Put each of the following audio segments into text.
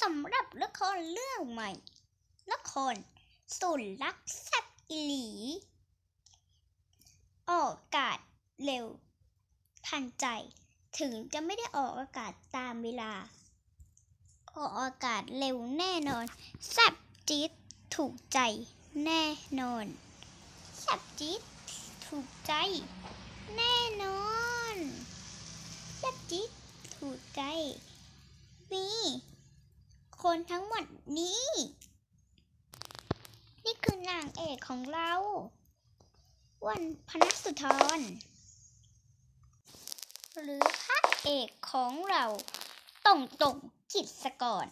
สำหรับละครเรื่องใหม่ละครสุนรักแซบอิหลี ออกอากาศเร็ว ทันใจ ถึงจะไม่ได้ออกอากาศตามเวลา ออกอากาศเร็วแน่นอนแซบจี๊ดถูกใจแน่นอนแซบจี๊ดถูกใจ แน่นอนแซบจี๊ดถูกใจมี คนทั้งหมดนี้ นี่คือนางเอกของเรา วันพนัสสุธร หรือพระเอกของเราต่งต่งกิจสกร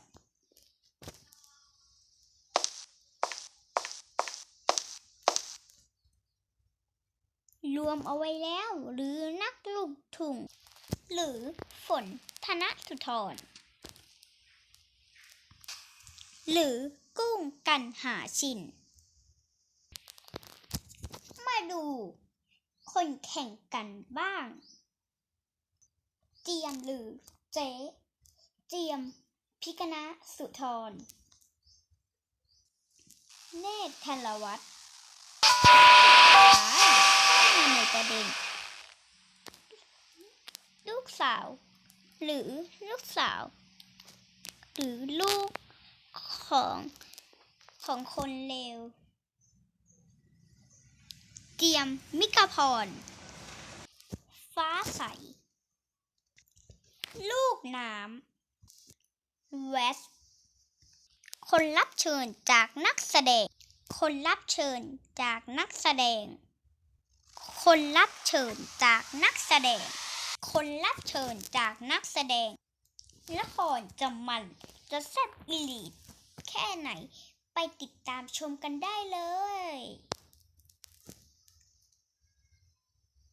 รวมเอาไว้แล้วหรือนักลูกทุ่งหรือฝนธนสุธร หรือกุ้งกันหาชิน มาดู คนแข่งกันบ้าง เจียมหรือเจ๊เจียมพิกณะสุธร เนตรธนวัฒน์เข้ามาในประเด็น ลูกสาว หรือลูกสาว หรือลูก ของของคนเลว เจียมมิกาพร ฟ้าใส ลูกน้ำเวส คนรับเชิญจากนักแสดง คนรับเชิญจากนักแสดง คนรับเชิญจากนักแสดง คนรับเชิญจากนักแสดงละครจะมันจะแซ่บอีหลี แค่ไหน ไปติดตามชมกันได้เลย